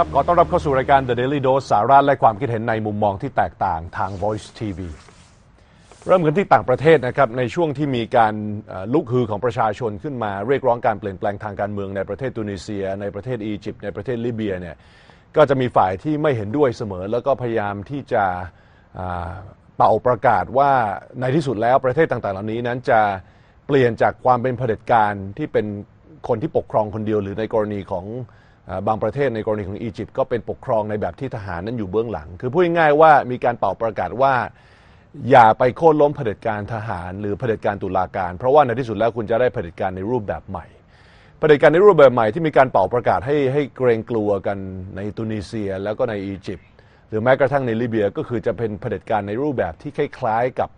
ครับ ขอต้อนรับเข้าสู่รายการ The Daily Dose สาระและความคิดเห็นในมุมมองที่แตกต่างทาง Voice TV เริ่มกันที่ต่างประเทศนะครับ ในช่วงที่มีการลุกฮือของประชาชนขึ้นมาเรียกร้องการเปลี่ยนแปลงทางการเมืองในประเทศตุนิเซีย ในประเทศอียิปต์ในประเทศลิเบียเนี่ยก็จะมีฝ่ายที่ไม่เห็นด้วยเสมอ แล้วก็พยายามที่จะเป่าประกาศว่าในที่สุดแล้วประเทศต่างๆ เหล่านี้นั้นจะเปลี่ยนจากความเป็นเผด็จการที่เป็นคนที่ปกครองคนเดียวหรือในกรณีของ บางประเทศในกรณีของอียิปต์ก็เป็นปกครองในแบบที่ทหารนั้นอยู่เบื้องหลัง คือพูดง่ายๆว่ามีการเป่าประกาศว่า อย่าไปโค่นล้มเผด็จการทหาร หรือเผด็จการตุลาการ เพราะว่าในที่สุดแล้วคุณจะได้เผด็จการในรูปแบบใหม่เผด็จการในรูปแบบใหม่ที่มีการเป่าประกาศให้ให้เกรงกลัวกันในตุนิเซีย แล้วก็ในอียิปต์หรือแม้กระทั่งในลิเบียก็คือจะเป็นเผด็จการในรูปแบบที่คล้ายๆกับ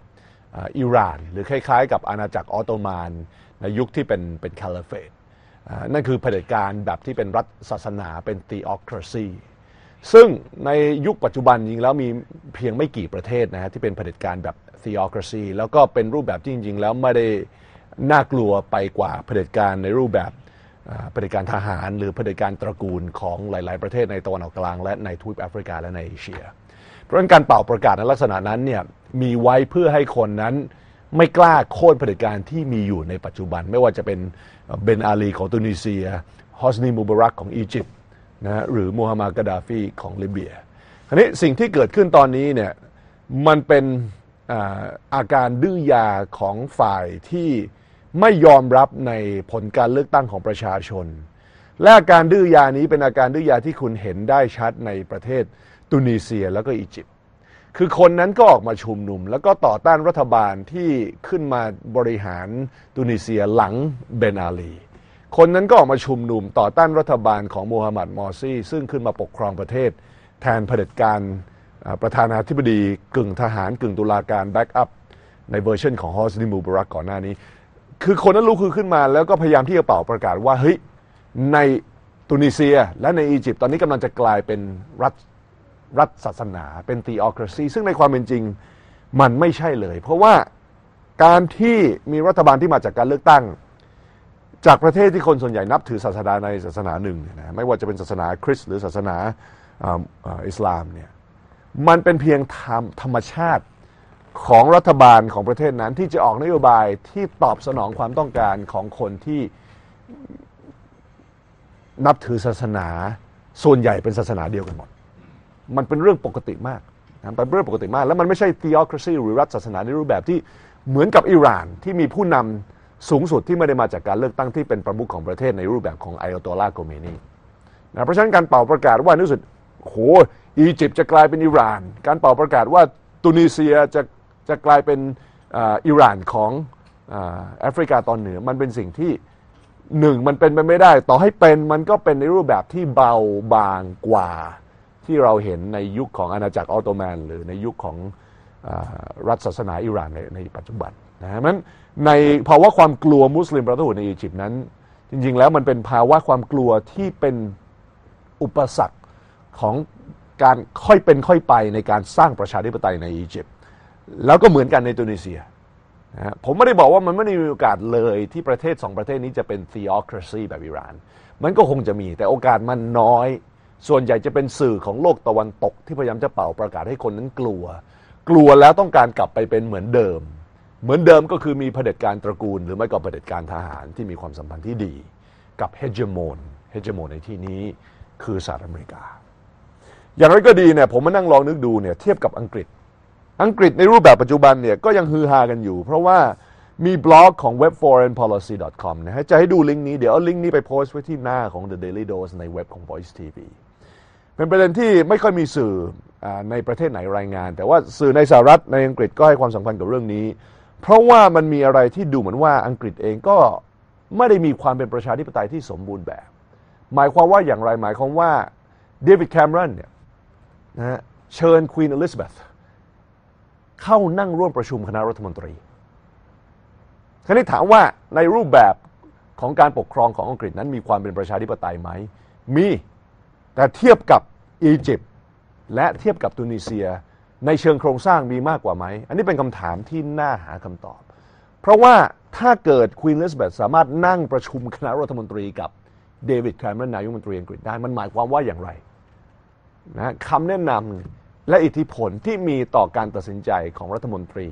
อิหร่าน หรือคล้ายๆ กับอาณาจักรออตโตมันในยุคที่เป็นเป็นคาลิเฟต นั่นคือเผด็จการแบบที่เป็นรัฐศาสนาเป็น theocracy ซึ่งในยุคปัจจุบันจริงแล้วมีเพียงไม่กี่ประเทศนะฮะที่เป็นเผด็จการแบบ theocracy แล้วก็เป็นรูปแบบที่จริง ๆ แล้วไม่ได้น่ากลัวไปกว่าเผด็จการในรูปแบบเผด็จการทหาร หรือเผด็จการตระกูลของหลาย ๆ ประเทศในตะวันออกกลาง และในทวีปแอฟริกาและในเอเชีย เพราะฉะนั้นการเป่าประกาศในลักษณะนั้นเนี่ยมีไว้เพื่อให้คนนั้น ไม่กล้าโค่นเผด็จการที่มีอยู่ในปัจจุบัน ไม่ว่าจะเป็นเบนอาลีของตุนิเซียฮอสนีมูบารักของอียิปต์นะฮะหรือมูฮัมหมัดกาดาฟีของลิเบียคราวนี้สิ่งที่เกิดขึ้นตอนนี้เนี่ยมันเป็นอาการดื้อยาของฝ่ายที่ไม่ยอมรับในผลการเลือกตั้งของประชาชน และอาการดื้อยานี้เป็นอาการดื้อยาที่คุณเห็นได้ชัดในประเทศตุนิเซียแล้วก็อียิปต์ คือคนนั้นก็ออกมาชุมนุม แล้วก็ต่อต้านรัฐบาลที่ขึ้นมาบริหารตุนิเซียหลังเบนอาลี คนนั้นก็ออกมาชุมนุมต่อต้านรัฐบาลของโมฮัมหมัดมอรซีซึ่งขึ้นมาปกครองประเทศ แทนเผด็จการประธานาธิบดีกึ่งทหารกึ่งตุลาการแบ็กอัพในเวอร์ชันของฮอสนิมูบารักก่อนหน้านี้ คือคนนั้นลุกคือขึ้นมาแล้วก็พยายามที่จะเป่าประกาศว่าเฮ้ยในตุนิเซียและในอียิปต์ตอนนี้กำลังจะกลายเป็นรัฐ รัฐศาสนาเป็น theocracy ซึ่งในความเป็นจริงมันไม่ใช่เลย เพราะว่าการที่มีรัฐบาลที่มาจากการเลือกตั้ง จากประเทศที่คนส่วนใหญ่นับถือศาสนาในศาสนาหนึ่งเนี่ยนะไม่ว่าจะเป็นศาสนาคริสต์หรือศาสนาอ่าอ่าอิสลามเนี่ยมันเป็นเพียงธรรมธรรมชาติของรัฐบาลของประเทศนั้นที่จะออกนโยบายที่ตอบสนองความต้องการของคนที่นับถือศาสนาส่วนใหญ่เป็นศาสนาเดียวกันหมด มันเป็นเรื่องปกติมากนะเป็นเรื่องปกติมาก แล้วมันไม่ใช่ theocracy หรือรัฐศาสนาในรูปแบบที่เหมือนกับอิหร่านที่มีผู้นำสูงสุดที่ไม่ได้มาจากการเลือกตั้งที่เป็นประมุขของประเทศในรูปแบบของไอออตลาโกเมนีนะเพราะฉะนั้นการเป่าประกาศว่านที่สุดโหอียิปต์จะกลายเป็นอิหร่าน การเป่าประกาศว่าตุนิเซียจะจะกลายเป็นอ,อิหร่านของอแอฟริกาตอนเหนือมันเป็นสิ่งที่หนึ่งมันเป็นไปไม่ได้ ต่อให้เป็นมันก็เป็นในรูปแบบที่เบาบางกว่า ที่เราเห็นในยุคของอาณาจักรออตโตแมน หรือในยุคของอรัฐศาสนาอิหร่านในในปัจจุบันนะฮะมันในภาวะความกลัวมุสลิมประทุในอียิปต์นั้น จริงๆแล้วมันเป็นภาวะความกลัวที่เป็นอุปสรรคของการค่อยเป็นค่อยไปในการสร้างประชาธิปไตยในอียิปต์แล้วก็เหมือนกันในตุนิเซียนะผมไม่ได้บอกว่ามันไม่ได้มีโอกาสเลยที่ประเทศสองประเทศนี้จะเป็น theocracy แบบอิหร่าน มันก็คงจะมีแต่โอกาสมันน้อย ส่วนใหญ่จะเป็นสื่อของโลกตะวันตกที่พยายามจะเป่าประกาศให้คนนั้นกลัว กลัวแล้วต้องการกลับไปเป็นเหมือนเดิม เหมือนเดิมก็คือมีเผด็จการตระกูล หรือไม่ก็เผด็จการทหารที่มีความสัมพันธ์ที่ดี กับเฮจโมนเฮจโมนในที่นี้คือสหรัฐอเมริกา อย่างไรก็ดีเนี่ยผมมานั่งลองนึกดูเนี่ยเทียบกับอังกฤษ อังกฤษในรูปแบบปัจจุบันเนี่ยก็ยังฮือฮากันอยู่ เพราะว่ามีบล็อกของ webforeignpolicy.com นะฮะจะให้ดูลิงก์นี้เดี๋ยวเอาลิงก์นี้ไปโพสต์ไว้ที่หน้าของ The Daily Dose ในเว็บของ Voice TV เป็นประเด็นที่ไม่ค่อยมีสื่ออในประเทศไหนรายงาน แต่ว่าสื่อในสหรัฐในอังกฤษก็ให้ความสำคัญกับเรื่องนี้ เพราะว่ามันมีอะไรที่ดูเหมือนว่าอังกฤษเองก็ไม่ได้มีความเป็นประชาธิปไตยที่สมบูรณ์แบบ หมายความว่าอย่างไรหมายความว่าเดวิดแคมรอนเนี่ยนะเชิญควีนอลิซาเบธเข้านั่งร่วมประชุมคณะรัฐมนตรีคราวนี้ถามว่าในรูปแบบของการปกครองของอังกฤษนั้นมีความเป็นประชาธิปไตยไหม มี แต่เทียบกับอียิปต์และเทียบกับตุนิเซีย ในเชิงโครงสร้างมีมากกว่าไหม อันนี้เป็นคำถามที่น่าหาคำตอบ เพราะว่าถ้าเกิดควีนเลสเบธสามารถนั่งประชุมคณะรัฐมนตรีกับเดวิดแคมรนนายกรัฐมนตรีอังกฤษได้มันหมายความว่าอย่างไรนะคำแนะนำและอิทธิพลที่มีต่อการตัดสินใจของรัฐมนตรี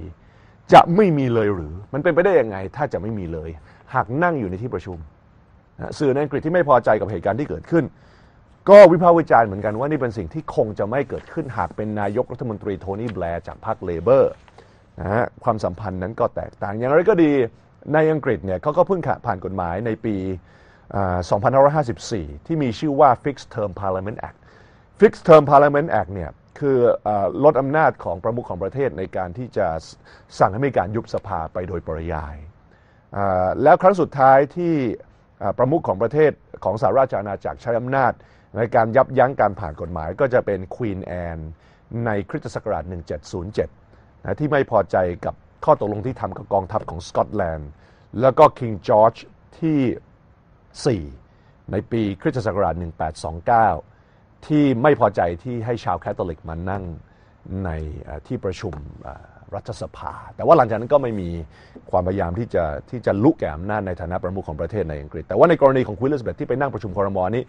จะไม่มีเลยหรือ มันเป็นไปได้ยังไง ถ้าจะไม่มีเลย หากนั่งอยู่ในที่ประชุมนะสื่อในอังกฤษที่ไม่พอใจกับเหตุการณ์ที่เกิดขึ้น ก็วิพากษ์วิจารณ์เหมือนกันว่านี่เป็นสิ่งที่คงจะไม่เกิดขึ้นหากเป็นนายกรัฐมนตรีโทนี่แบร์จากพรรคเลเบอร์นะฮะความสัมพันธ์นั้นก็แตกต่างอย่างไรก็ดีในอังกฤษเนี่ยเขาก็เพิ่งผ่านกฎหมายในปี 2554 ที่มีชื่อว่า Fixed Term Parliament Act Fixed Term Parliament Act เนี่ยคืออลดอำนาจของประมุขของประเทศในการที่จะสั่งให้มีการยุบสภาไปโดยปริยาย แล้วครั้งสุดท้ายที่ประมุขของประเทศของสหราชอาณาจักรใช้อำนาจ ในการยับยั้งการผ่านกฎหมายก็จะเป็นควีนแอนในคริสตศักราช 1707นะที่ไม่พอใจกับข้อตกลงที่ทำกับกองทัพของสกอตแลนด์ แล้วก็คิงจอร์จที่ 4 ในปีคริสตศักราช 1829 ที่ไม่พอใจที่ให้ชาวแคทอลิกมานั่งในที่ประชุมรัฐสภา แต่ว่าหลังจากนั้นก็ไม่มีความพยายามที่จะที่จะลุกแก่อำนาจในฐานะประมุขของประเทศในอังกฤษ แต่ว่าในกรณีของควีนอลิซาเบธที่ไปนั่งประชุมคอรมอนี้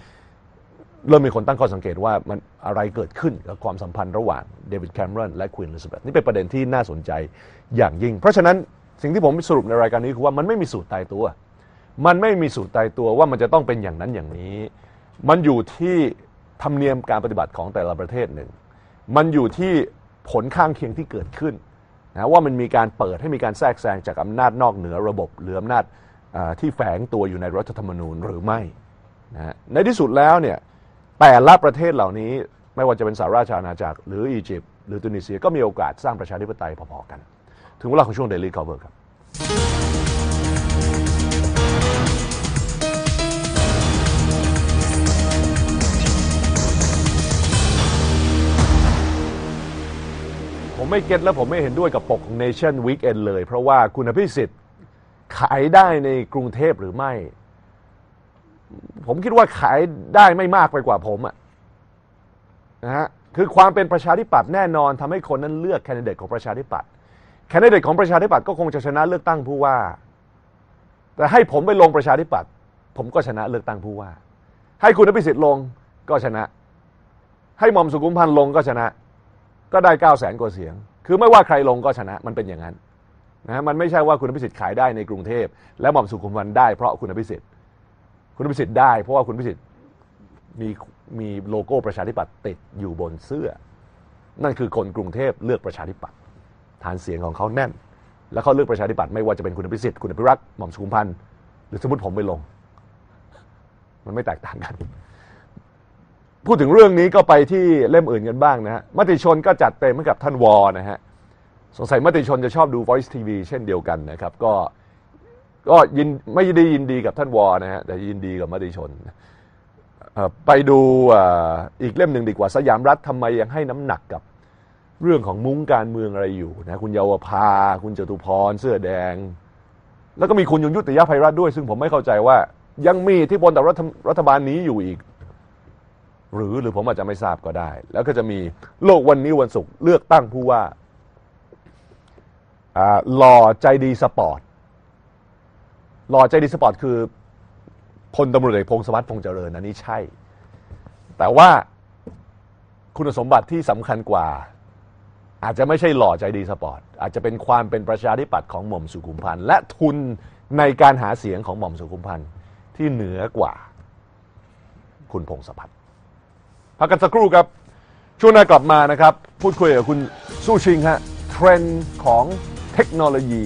เริ่มมีคนตั้งข้อสังเกตว่ามันอะไรเกิดขึ้นกับความสัมพันธ์ระหว่างเดวิดแคมรอนและควีนอลิซาเบธนี่เป็นประเด็นที่น่าสนใจอย่างยิ่ง เพราะฉะนั้นสิ่งที่ผมสรุปในรายการนี้คือว่ามันไม่มีสูตรตายตัว มันไม่มีสูตรตายตัวว่ามันจะต้องเป็นอย่างนั้นอย่างนี้ มันอยู่ที่ธรรมเนียมการปฏิบัติของแต่ละประเทศหนึ่ง มันอยู่ที่ผลข้างเคียงที่เกิดขึ้นนะว่ามันมีการเปิดให้มีการแทรกแซงจากอำนาจนอกเหนือระบบหรืออำนาจที่แฝงตัวอยู่ในรัฐธรรมนูญหรือไม่นะในที่สุดแล้วเนี่ย แต่ละประเทศเหล่านี้ไม่ว่าจะเป็นสหราชอาณาจักร หรืออียิปต์หรือตุนิเซียก็มีโอกาสสร้างประชาธิปไตยพอๆกัน ถึงเวลาของช่วง Daily Cover ครับผมไม่เก็ตและผมไม่เห็นด้วยกับปกของ Nation Weekend เลย เพราะว่าคุณอภิสิทธิ์ขายได้ในกรุงเทพหรือไม่ ผมคิดว่าขายได้ไม่มากไปกว่าผมอะนะฮะคือความเป็นประชาธิปัตย์แน่นอนทำให้คนนั้นเลือกแคนดิเดตของประชาธิปัตย์แคนดิเดตของประชาธิปัตย์ก็คงจะชนะเลือกตั้งผู้ว่า แต่ให้ผมไปลงประชาธิปัตย์ผมก็ชนะเลือกตั้งผู้ว่า ให้คุณอภิสิทธิ์ลงก็ชนะ ให้หม่อมสุขุมพันธ์ลงก็ชนะ ก็ได้9 0 0แสนกว่าเสียง คือไม่ว่าใครลงก็ชนะมันเป็นอย่างนั้นนะฮะมันไม่ใช่ว่าคุณอภิสิทธิ์ขายได้ในกรุงเทพและหม่อมสุขุมพันธ์ได้เพราะคุณอภิสิทธิ์ คุณอภิสิทธิ์ได้ เพราะว่าคุณอภิสิทธิ์มีมีโลโก้ประชาธิปัตย์ติดอยู่บนเสื้อ นั่นคือคนกรุงเทพเลือกประชาธิปัตย์ฐานเสียงของเขาแน่น แล้วเขาเลือกประชาธิปัตย์ไม่ว่าจะเป็นคุณอภิสิทธิ์คุณอภิรักษ์หม่อมสุขุมพันธ์หรือสมมติผมไปลง มันไม่แตกต่างกัน พูดถึงเรื่องนี้ก็ไปที่เล่มอื่นกันบ้างนะฮะมติชนก็จัดเต็มให้กับท่านวอนะฮะสงสัยมติชนจะชอบดู Voice TV เช่นเดียวกันนะครับ ก็ ก็ยินไม่ได้ยินดีกับท่านวอนะฮะแต่ยินดีกับมติชนไปดูอีกเล่มหนึ่งดีกว่าสยามรัฐทำไมยังให้น้ำหนักกับเรื่องของมุ้งการเมืองอะไรอยู่นะคุณเยาวภา คุณจตุพร เสื้อแดง แล้วก็มีคุณยงยุติยภัยรัฐด้วย ซึ่งผมไม่เข้าใจว่ายังมีที่พลต่อรัฐรัฐบาลนี้อยู่อีก หรือหรือผมอาจจะไม่ทราบก็ได้ แล้วก็จะมีโลกวันนี้วันศุกร์เลือกตั้งผู้ว่าหล่อใจดีสปอร์ต หล่อใจดีสปอร์ตคือพลตำรวจเอกพงศวัสดิ์พงษ์เจริญอันนี้ใช่ แต่ว่าคุณสมบัติที่สำคัญกว่า อาจจะไม่ใช่หล่อใจดีสปอร์ต อาจจะเป็นความเป็นประชาธิปัตย์ของหม่อมสุขุมพันธ์และทุนในการหาเสียงของหม่อมสุขุมพันธ์ที่เหนือกว่า คุณพงศพัฒน์พักกันสักครู่ครับ ช่วงหน้ากลับมานะครับ พูดคุยกับคุณสู้ชิงฮะเทรนด์ของเทคโนโลยี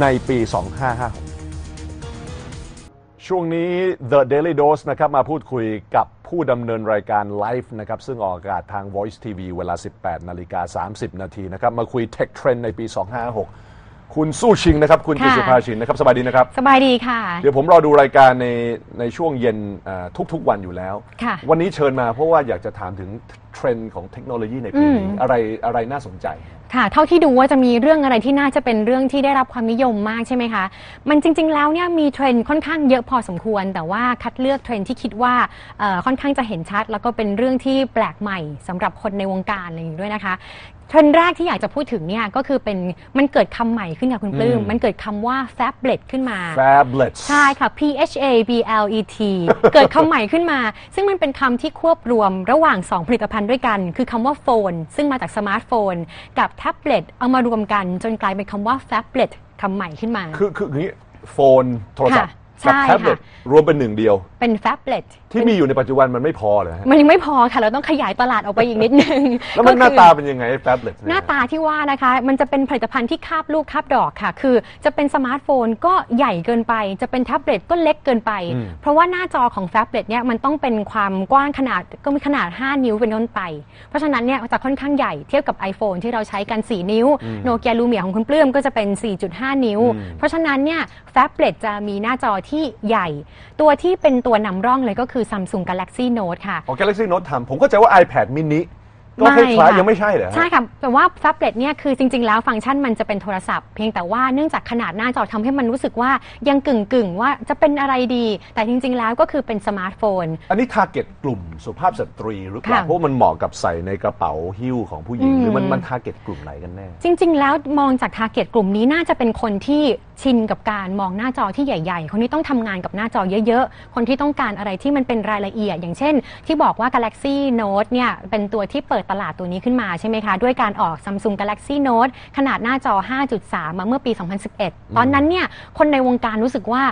ในปี 2556 ช่วงนี้ The Daily Dose นะครับมาพูดคุยกับผู้ดำเนินรายการไลฟ์นะครับซึ่งออกอากาศทาง Voice TV เวลา 18 นาฬิกา 30 นาทีนะครับมาคุย Tech Trend ในปี 256 คุณสู้ชิงนะครับ คุณค่ะ กิษภาชินนะครับ สบายดีนะครับ สบายดีค่ะ เดี๋ยวผมรอดูรายการในในช่วงเย็นเอ่อทุกๆวันอยู่แล้ว ค่ะ วันนี้เชิญมาเพราะว่าอยากจะถามถึง เทรนด์ของเทคโนโลยีในปีนี้อืมอะไรอะไรน่าสนใจ ค่ะ เท่าที่ดูว่าจะมีเรื่องอะไรที่น่าจะเป็นเรื่องที่ได้รับความนิยมมากใช่ไหมคะ มันจริง ๆ แล้วเนี่ยมีเทรนด์ค่อนข้างเยอะพอสมควร แต่ว่าคัดเลือกเทรนด์ที่คิดว่าเอ่อค่อนข้างจะเห็นชัด แล้วก็เป็นเรื่องที่แปลกใหม่สำหรับคนในวงการอะไรอย่างนี้ด้วยนะคะเทรนด์แรกที่อยากจะพูดถึงเนี่ยก็คือเป็นมันเกิดคำใหม่ขึ้นค่ะคุณปลื้มอืมมันเกิดคำว่า phablet ขึ้นมา Fablets ใช่ค่ะ P H A B L E T เกิดคำใหม่ขึ้นมา ซึ่งมันเป็นคำที่ควบรวมระหว่าง 2 ผลิตภัณฑ์ด้วยกัน คือคำว่าโฟน ซึ่งมาจากสมาร์ทโฟน กับแท็บเล็ตเอามารวมกันจนกลายเป็นคำว่าแฟบเล็ตคำใหม่ขึ้นมา คือคืออย่างนี้โฟนโทรศัพท์ กับใช่แท็บเล็ตค่ะรวมเป็นหนึ่งเดียว เป็น phablet ที่มีอยู่ในปัจจุบันมันไม่พอเลยฮะมันยังไม่พอค่ะ เราต้องขยายตลาดออกไปอีกนิดนึงแล้วมันหก็น้าคือ ตาเป็นยังไงแท็บเล็ตหน้าตาที่ว่านะคะ มันจะเป็นผลิตภัณฑ์ที่คาบลูกคาบดอกค่ะ คือจะเป็นสมาร์ทโฟนก็ใหญ่เกินไป จะเป็นแท็บเล็ตก็เล็กเกินไป เพราะว่าหน้าจอของแท็บเล็ตเนี่ยมันต้องเป็นความกว้างขนาดก็มีขนาด 5 นิ้วเป็นต้นไป เพราะฉะนั้นเนี่ยจะค่อนข้างใหญ่เทียบกับ iPhone ที่เราใช้กัน 4 นิ้วโนเกียลูเมียของคุณปลื้มก็จะเป็น 4.5 นิ้ว เพราะฉะนั้นเนี่ยแท็บเล็ตจะมีหน้าจอที่ใหญ่ ตัวที่เป็นตัวนำร่องเลยก็คือ Samsung Galaxy Note ค่ะของ Galaxy Note ทำผมเข้าใจว่า iPad mini ก็ไม่คล้ายๆค่ะยังไม่ใช่เหรอฮะใช่ค่ะแต่ว่าแท็บเล็ตเนี่ยคือจริง ๆ แล้วฟังก์ชันมันจะเป็นโทรศัพท์ เพียงแต่ว่าเนื่องจากขนาดหน้าจอทำให้มันรู้สึกว่ายังกึ่งๆ ว่าจะเป็นอะไรดี แต่จริง ๆ แล้วก็คือเป็นสมาร์ทโฟน อันนี้ทาร์เก็ตกลุ่มสุภาพสตรีหรือเปล่าค่ะเพราะว่ามันเหมาะกับใส่ในกระเป๋าหิ้วของผู้หญิงอืมหรือมันมันทาร์เก็ตกลุ่มไหนกันแน่ จริง ๆ แล้วมองจากทาร์เก็ตกลุ่มนี้น่าจะเป็นคนที่ ชินกับการมองหน้าจอที่ใหญ่ๆ คนที่ต้องทำงานกับหน้าจอเยอะๆ คนที่ต้องการอะไรที่มันเป็นรายละเอียด อย่างเช่น ที่บอกว่า Galaxy Note เนี่ยเป็นตัวที่เปิดตลาดตัวนี้ขึ้นมาใช่ไหมคะ ด้วยการออก Samsung Galaxy Note ขนาดหน้าจอ 5.3 มาเมื่อปี 2011 ตอนนั้นเนี่ยคนในวงการรู้สึกว่า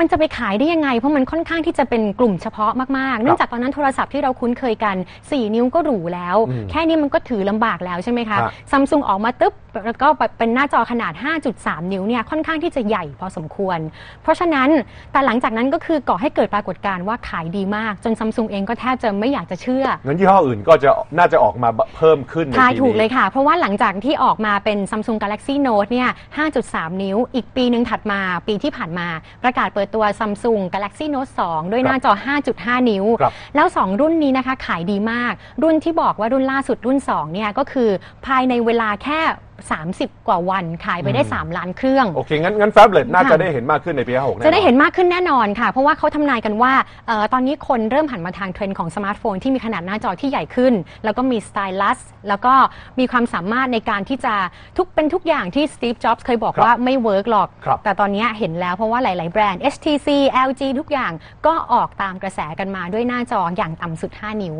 มันจะไปขายได้ยังไง เพราะมันค่อนข้างที่จะเป็นกลุ่มเฉพาะมากๆ เนื่องจากตอนนั้นโทรศัพท์ที่เราคุ้นเคยกัน 4 นิ้วก็หรูแล้วแค่นี้มันก็ถือลำบากแล้วใช่ไหมคะฮะ ซัมซุงออกมาตึ๊บแล้วก็เป็นหน้าจอขนาด 5.3 นิ้วเนี่ยค่อนข้างที่จะใหญ่พอสมควร เพราะฉะนั้นแต่หลังจากนั้นก็คือก่อให้เกิดปรากฏการณ์ว่าขายดีมาก จนซัมซุงเองก็แทบจะไม่อยากจะเชื่องั้นยี่ห้ออื่นก็จะน่าจะออกมาเพิ่มขึ้นในทายปีถูกเลนี้ยค่ะ เพราะว่าหลังจากที่ออกมาเป็น Samsung Galaxy Note เนี่ย 5.3 นิ้ว อีกปีหนึ่งถัดมาปีที่ผ่านมา ประกาศเปิดตัว Samsung Galaxy Note 2 ด้วยหน้าจอ 5.5 นิ้วครับแล้ว 2 รุ่นนี้นะคะขายดีมาก รุ่นที่บอกว่ารุ่นล่าสุดรุ่น 2 เนี่ยก็คือภายในเวลาแค่30 กว่าวันขายไปได้ 3 ล้านเครื่อง โอเค งั้นงั้นแท็บเล็ตน่าจะค่ะได้เห็นมากขึ้นในปี56แน่นอนจะได้เห็นมากขึ้นแน่นอนค่ะ เพราะว่าเขาทำนายกันว่าเออตอนนี้คนเริ่มหันมาทางเทรนด์ของสมาร์ทโฟนที่มีขนาดหน้าจอที่ใหญ่ขึ้น แล้วก็มีสไตลัสแล้วก็มีความสามารถในการที่จะทุกเป็นทุกอย่างที่สตีฟจ็อบส์เคยบอกครับว่าไม่เวิร์กหรอกครับแต่ตอนนี้เห็นแล้วเพราะว่าหลาย ๆ แบรนด์ HTC LG ทุกอย่างก็ออกตามกระแสกันมาด้วยหน้าจออย่างต่ำสุด 5 นิ้ว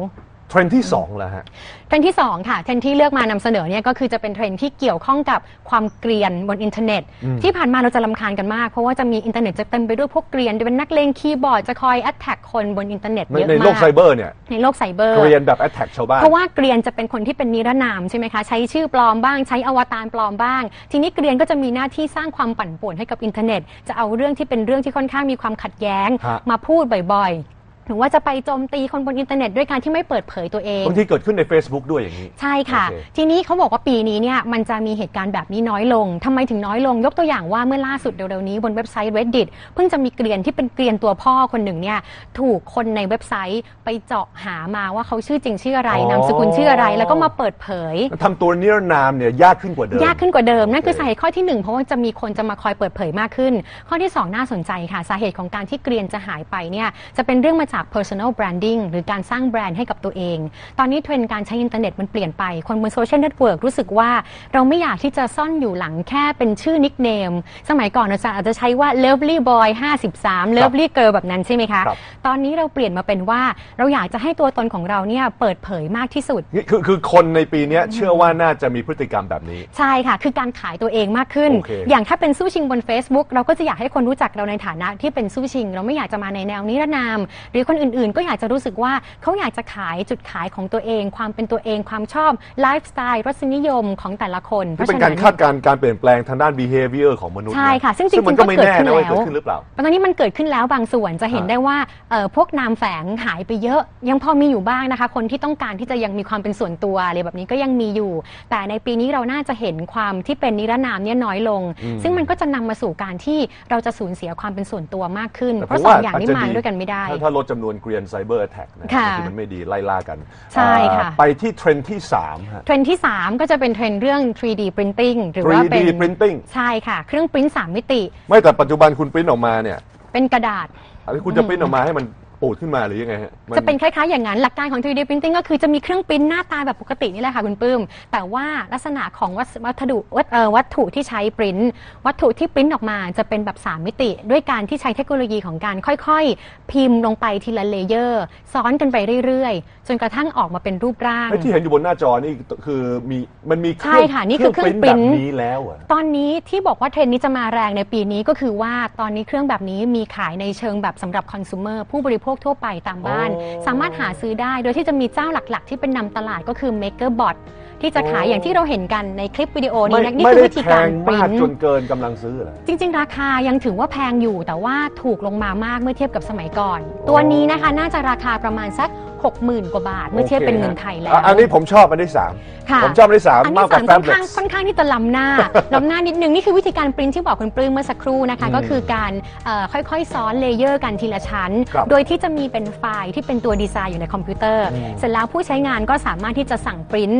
เทรนด์ที่2แล้วฮะ เทรนด์ที่2ค่ะเทรนด์ที่เลือกมานำเสนอเนี่ยก็คือจะเป็นเทรนด์ที่เกี่ยวข้องกับความเกรียนบนอินเทอร์เน็ตที่ผ่านมาเราจะลำคาญกันมาก เพราะว่าจะมีอินเทอร์เน็ตจะเต็มไปด้วยพวกเกรียนเป็นนักเลงคีย์บอร์ดจะคอยแอตแทกคนบนอินเทอร์เน็ตในเยอะในมากโลกไซเบอร์เนี่ยในโลกไซเบอร์ เรียนแบบแอ t แทกชาวบ้าน เพราะว่าเกรียนจะเป็นคนที่เป็นนิรนามใช่ไหมคะ ใช้ชื่อปลอมบ้างใช้อวตารปลอมบ้าง ทีนี้เกรียนก็จะมีหน้าที่สร้างความปั่นป่วนให้กับอินเทอร์เน็ต จะเอาเรื่องที่เป็นเรื่องที่ค่อนข้างมีความขัดแย้ง ฮะ มาพูดบ่อยๆ หรือว่าจะไปโจมตีคนบนอินเทอร์เน็ตด้วยการที่ไม่เปิดเผยตัวเอง บางทีเกิดขึ้นใน Facebook ด้วยอย่างนี้ ใช่ค่ะ โอเค ทีนี้เขาบอกว่าปีนี้เนี่ยมันจะมีเหตุการณ์แบบนี้น้อยลงทำไมถึงน้อยลง ยกตัวอย่างว่าเมื่อล่าสุดเร็วๆนี้บนเว็บไซต์ Reddit เพิ่งจะมีเกรียนที่เป็นเกรียนตัวพ่อคนหนึ่งเนี่ยถูกคนในเว็บไซต์ไปเจาะหามาว่าเขาชื่อจริงชื่ออะไรอ๋อ นามสกุลชื่ออะไร แล้วก็มาเปิดเผย ทำตัวนิรนามเนี่ยยากขึ้นกว่าเดิม ยากขึ้นกว่าเดิม นั่นคือโอเคสาเหตุข้อที่หนึ่งเพราะว่าจะมีคนจะมาคอยเปิดเผยมากขึ้น ข้อที่สองน่าสนใจค่ะ สาเหตุของการที่เกรียนจะหายไปเนี่ยจะเป็นเรื่องมาจาก personal branding หรือการสร้างแบรนด์ให้กับตัวเอง ตอนนี้เทรนด์การใช้อินเทอร์เน็ตมันเปลี่ยนไป คนบนโซเชียลเน็ตเวิร์กรู้สึกว่าเราไม่อยากที่จะซ่อนอยู่หลังแค่เป็นชื่อนิกเนมสมัยก่อนเราจะอาจจะใช้ว่า lovely boy 53 lovely girl แบบนั้นใช่ไหมคะครับตอนนี้เราเปลี่ยนมาเป็นว่าเราอยากจะให้ตัวตนของเราเนี่ยเปิดเผยมากที่สุดนี่คือคือคนในปีเนี้ยเชื่อว่าน่าจะมีพฤติกรรมแบบนี้ ใช่ค่ะ คือการขายตัวเองมากขึ้นโอเคอย่างถ้าเป็นสู้ชิงบน Facebook เราก็จะอยากให้คนรู้จักเราในฐานะที่เป็นสู้ชิง เราไม่อยากจะมาในแนวนิรนามหรือคนอื่นๆ ก็อยากจะรู้สึกว่าเขาอยากจะขายจุดขายของตัวเอง ความเป็นตัวเองความชอบไลฟ์สไตล์รสนิยมของแต่ละคนนี่เป็นการคาดการณ์การเปลี่ยนแปลงทางด้าน behavior ของมนุษย์ใช่ค่ะซึ่งจมัริงก็ๆก็ไม่เกิดแน่ขึ้นนะว่าแล้เกิดวขึ้นหรือเปล่า ตอนนี้มันเกิดขึ้นแล้วบางส่วนจะเห็นฮะได้ว่าเอ่อพวกนามแฝงหายไปเยอะ ยังพอมีอยู่บ้างนะคะ คนที่ต้องการที่จะยังมีความเป็นส่วนตัวอะไรแบบนี้ก็ยังมีอยู่ แต่ในปีนี้เราน่าจะเห็นความที่เป็นนิรนามเนี่ยน้อยลงซึ่งมันก็จะนำมาสู่การที่เราจะสูญเสียความเป็นส่วนตัวมากขึ้น แต่เพราะผมสอว่างอย่างนี้อาจจะมาดีด้วยกันไม่ได้ ถ้าถ้าลดจำนวนเกรียนไซเบอร์แท็กนะค่ะที่มันไม่ดีไล่ล่ากันใช่ค่ะ อ่าไปที่เทรนด์ที่3ฮะ เทรนด์ที่ 3 ก็จะเป็นเทรนด์เรื่อง 3D printing หรือว่า 3D เป็น printing ใช่ค่ะ เครื่องปริ้นสามมิติ ไม่แต่ปัจจุบันคุณปริ้นออกมาเนี่ยเป็นกระดาษ อันนี้คุณจะปริ้นออกมาให้มัน ปูดขึ้นมาหรือยังไงฮะมัจะเป็นคล้ายๆอย่างนั้น หลักการของ 3D Printing ก็คือจะมีเครื่องปริ้นหน้าตาแบบปกตินี่แหละค่ะคุณปื้ม แต่ว่าลักษณะของวัสวัสดุวัสเอ่อวัตถุที่ใช้ปริ้นวัตถุที่ปริ้นออกมาจะเป็นแบบ 3 มิติ ด้วยการที่ใช้เทคโนโลยีของการค่อยๆ พิมพ์ลงไปทีละเลเยอร์ ซ้อนกันไปเรื่อยๆ จนกระทั่งออกมาเป็นรูปร่าง ไอ้ที่เห็นอยู่บนหน้าจอนี่คือมีมันมีเคใช่รื่องค่ะนี่คือเครื่องปริ้นปริ้แบบนนี้แล้วอะตอนนี้ที่บอกว่าเทรนด์นี้จะมาแรงในปีนี้ก็คือว่าตอนนี้เครื่องแบบนี้มีขายในเชิงแบบสำหรับคอน sumer ผู้บริโภคทั่วไปตามบ้านโอ้สามารถหาซื้อได้ โดยที่จะมีเจ้าหลักๆ ที่เป็นนำตลาดก็คือ MakerBot ที่จะขายโอ้อย่างที่เราเห็นกันในคลิปวิดีโอไม่นี้นะนี่ไม่คือได้วิธีแพการงปริ้มากน จนเกินกำลังซื้อเหรอ จริงๆ ราคายังถือว่าแพงอยู่แต่ว่าถูกลงมามากเมื่อเทียบกับสมัยก่อน ตัวนี้นะคะน่าจะราคาประมาณสัก 60,000 กว่าบาท เมื่อเทียบเป็นเงินไทยแล้วอะอันนี้ผมชอบอันที่สามค่ะผมชอบอันที่สามอันมากที่กว่าสามแฟค่มอนเล็ข้างค่อนข้างที่จะล้ำหน้าล้ำหน้านิดนึง นี่คือวิธีการปริ้นที่บอกคุณปลื้มเมื่อสักครู่นะคะ ก็คือการเอ่อค่อยๆ ซ้อนเลเยอร์กันทีละชั้นครับโดยที่จะมีเป็นไฟล์ที่เป็นตัวดีไซน์อยู่ในคอมพิวเตอร์ เสร็จแล้วผู้ใช้งานก็สามารถที่จะสั่งปริ้น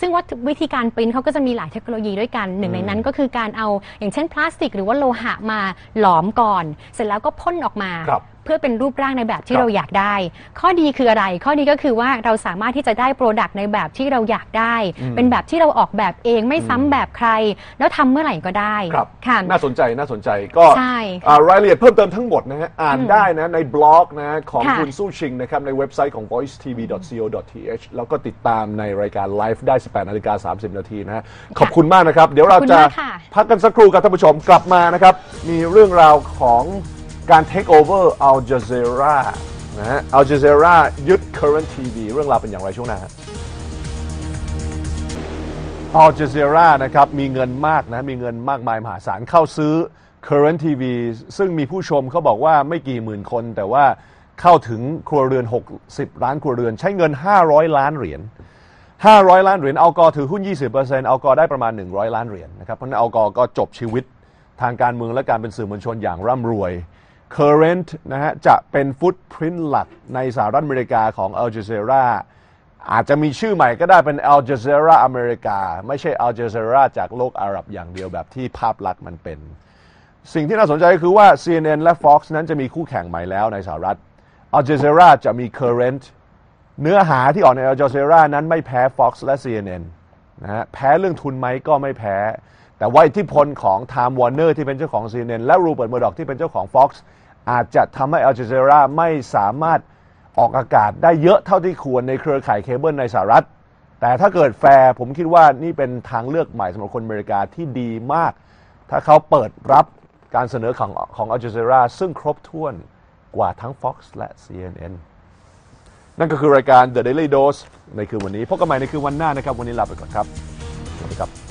ซึ่งวัตถุวิธีการปริ้นเขาก็จะมีหลายเทคโนโลยีด้วยกันหนึ่งในนั้นก็คือการเอาอย่างเช่นพลาสติก หรือว่าโลหะมาหลอมก่อน เสร็จแล้วก็พ่นออกมาครับ เพื่อเป็นรูปร่างในแบบที่ครับเราอยากได้ ข้อดีคืออะไร ข้อดีก็คือว่าเราสามารถที่จะได้โปรดักต์ในแบบที่เราอยากได้ เป็นแบบที่เราออกแบบเองไม่ซ้ำแบบใคร แล้วทำเมื่อไหร่ก็ได้ครับค่ะน่าสนใจน่าสนใจก็ใช่อ่ารายละเอียดเพิ่มเติมทั้งหมดนะฮะอ่านได้นะในบล็อกนะของค่ะคุณสู้ชิงนะครับในเว็บไซต์ของ voicetv.co.th แล้วก็ติดตามในรายการไลฟ์ได้ 18นาฬิกา30 นาทีนะฮะขอบคุณมากนะครับ เดี๋ยวเราขอบคุณจะมากค่ะพักกันสักครู่ครับท่านผู้ชมกลับมานะครับ มีเรื่องราวของ การ take over Al Jazeera นะฮะ Al Jazeera ยึด Current TV เรื่องราวเป็นอย่างไรช่วงหน้าฮะ Al Jazeera นะครับมีเงินมากนะมีเงินมากมายมหาศาลเข้าซื้อ Current TV ซึ่งมีผู้ชมเขาบอกว่าไม่กี่หมื่นคน แต่ว่าเข้าถึงครัวเรือน 60 ล้านครัวเรือน ใช้เงิน 500 ล้านเหรียญ500 ล้านเหรียญเอากอถือหุ้น 20%เอากอได้ประมาณ 100 ล้านเหรียญนะครับเพราะฉะนั้นเอากอก็จบชีวิตทางการเมืองและการเป็นสื่อมวลชนอย่างร่ำรวย Current นะฮะจะเป็นฟุตพิ้นหลักในสหรัฐอเมริกาของ Al Jazeera อาจจะมีชื่อใหม่ก็ได้เป็น Al Jazeera อเมริกา ไม่ใช่ Al Jazeera จากโลกอาหรับอย่างเดียวแบบที่ภาพลักษณ์มันเป็น สิ่งที่น่าสนใจก็คือว่า CNN และ Fox นั้นจะมีคู่แข่งใหม่แล้วในสหรัฐ Al Jazeera จะมี Current เนื้อหาที่ออกใน Al Jazeera นั้นไม่แพ้ Fox และ CNN นะฮะแพ้เรื่องทุนไหมก็ไม่แพ้ แต่ว่าอิทธิพลของ Time Warner ที่เป็นเจ้าของ CNN และ Rupert Murdoch ที่เป็นเจ้าของ Fox อาจจะทำให้ Al Jazeera ไม่สามารถออกอากาศได้เยอะเท่าที่ควรในเครือข่ายเคเบิลในสหรัฐ แต่ถ้าเกิดแฟร์ผมคิดว่านี่เป็นทางเลือกใหม่สำหรับคนอเมริกาที่ดีมาก ถ้าเขาเปิดรับการเสนอของของ Al Jazeera ซึ่งครบถ้วนกว่าทั้ง Fox และ CNN นั่นก็คือรายการ The Daily Dose ในคืนวันนี้พบกันใหม่ในคืนวันหน้านะครับ วันนี้ลาไปก่อนครับสวัสดีครับ